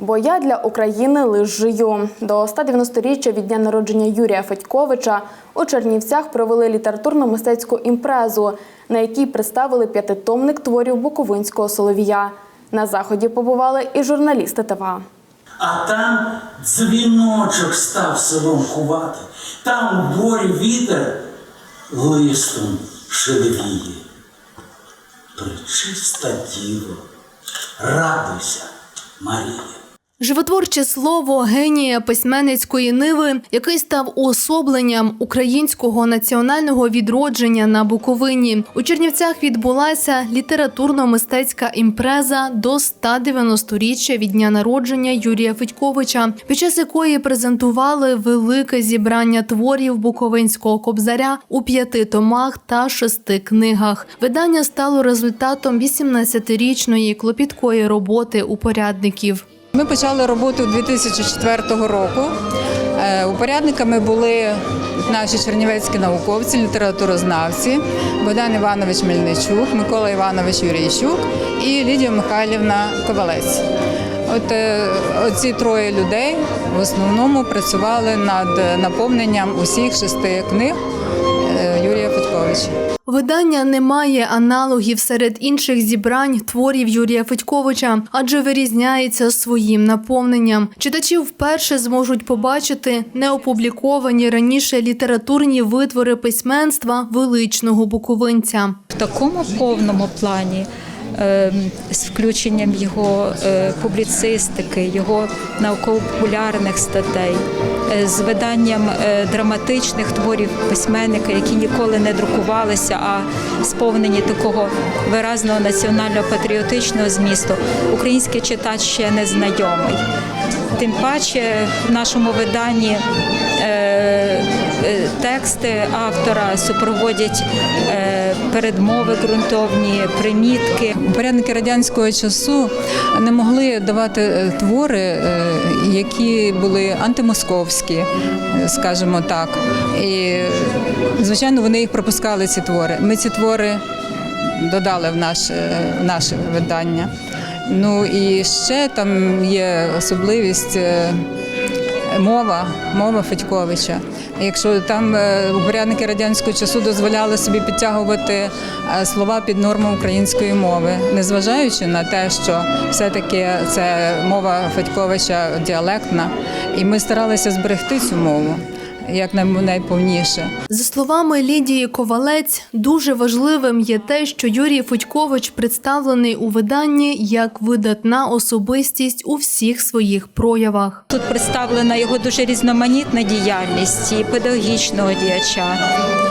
Бо я для України лиш жию. До 190-річчя від дня народження Юрія Федьковича у Чернівцях провели літературно-мистецьку імпрезу, на якій представили п'ятитомник творів Буковинського соловія. На заході побували і журналісти ТВА. А там дзвіночок став селом кувати, там у борі вітер листом шелевіє. Пречиста діво, радуйся, Марія. Животворче слово генія письменницької ниви, який став уособленням українського національного відродження на Буковині. У Чернівцях відбулася літературно-мистецька імпреза до 190-річчя від дня народження Юрія Федьковича, під час якої презентували велике зібрання творів буковинського кобзаря у п'яти томах та шести книгах. Видання стало результатом 18-річної клопіткої роботи упорядників. Ми почали роботу 2004 року. Е, Упорядниками були наші чернівецькі науковці, літературознавці Богдан Іванович Мельничук, Микола Іванович Юрійчук і Лідія Михайлівна Ковалець. От е, оці троє людей в основному працювали над наповненням усіх шести книг е, Юрія Федьковича. Видання не має аналогів серед інших зібрань творів Юрія Федьковича, адже вирізняється своїм наповненням. Читачі вперше зможуть побачити неопубліковані раніше літературні витвори письменства величного буковинця. в такому повному плані. Е, З включенням його е, публіцистики, його науково-популярних статей, е, з виданням е, драматичних творів письменника, які ніколи не друкувалися, а сповнені такого виразного національно-патріотичного змісту, український читач ще не знайомий. Тим паче в нашому виданні тексти автора супроводять е, передмови ґрунтовні, примітки. Порядники радянського часу не могли давати е, твори, е, які були антимосковські, е, скажімо так. І, звичайно, вони їх пропускали, ці твори. Ми ці твори додали в наше, в наше видання. Ну і ще там є особливість. е, Мова, мова Федьковича. Якщо там е, упорядники радянського часу дозволяли собі підтягувати е, слова під норму української мови, незважаючи на те, що все-таки це мова Федьковича діалектна, і ми старалися зберегти цю мову як най- найповніше. За словами Лідії Ковалець, дуже важливим є те, що Юрій Федькович представлений у виданні як видатна особистість у всіх своїх проявах. Тут представлена його дуже різноманітна діяльність і педагогічного діяча,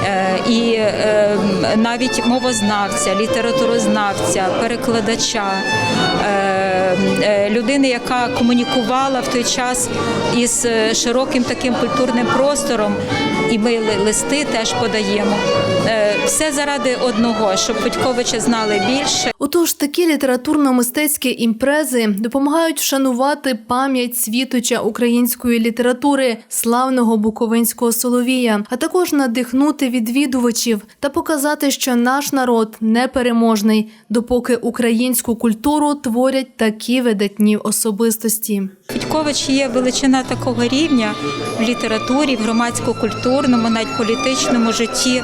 е, і е, навіть мовознавця, літературознавця, перекладача, е, е, людини, яка комунікувала в той час із е, широким таким культурним простором. І ми ли- листи теж подаємо. Е, Все заради одного, щоб Федьковича знали більше. Отож, такі літературно-мистецькі імпрези допомагають вшанувати пам'ять світоча української літератури, славного буковинського соловія, а також надихнути відвідувачів та показати, що наш народ непереможний, допоки українську культуру творять такі видатні особистості. Федькович є величина такого рівня в літературі, в громадсько-культурному, навіть політичному житті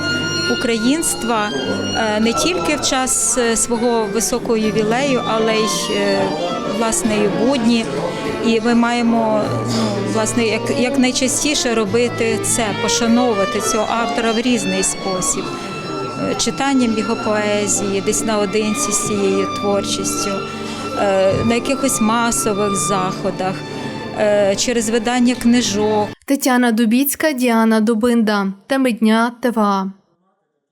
українства е, не тільки в час е, свого високого ювілею, але й е, власне і будні. І ми маємо ну, власне як, як найчастіше робити це, пошановувати цього автора в різний спосіб. Читанням його поезії, десь наодинці з цією творчістю, на якихось масових заходах, е, через видання книжок. Тетяна Дубіцька, Діана Дубинда. Теми дня ТВА.